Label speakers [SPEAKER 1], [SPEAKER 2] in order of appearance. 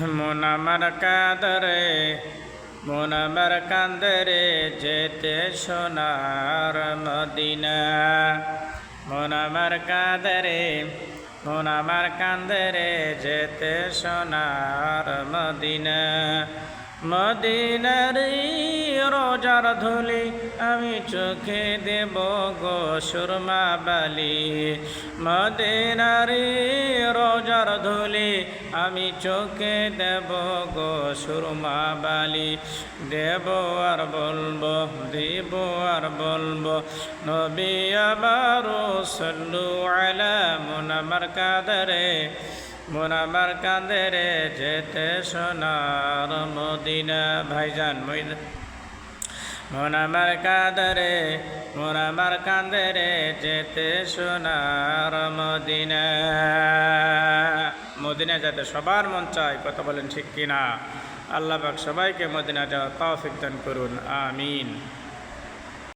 [SPEAKER 1] মন আমার কাদরে, মন আমার কান্দরে যেতে সোনার মদিনা। মন আমার কাদরে, মন আমার কান্দরে যেতে সোনার মদিনা। মদিনারি রোজার ধুলি আমি চোখে দেব গো সুরমা বালি। মদিনারি আমি চোখে দেব গো সুরমা বালি। দেব আর বলব, দেব আর বলব, নবী আবার সল্লু আলা মন আমার কাদরে মন আমার কাঁদেরে যেতে সোনার মদিনা। ভাইজান মইদা মন আমার কাঁদরে মন আমার কাঁদেরে যেতে সোনার মদিনা। মদিনা যাতে সবার মন চায়, কথা বলেন ঠিক কিনা? আল্লাহ পাক সবাইকে মদিনা যাওয়ার দান করুন, আমিন।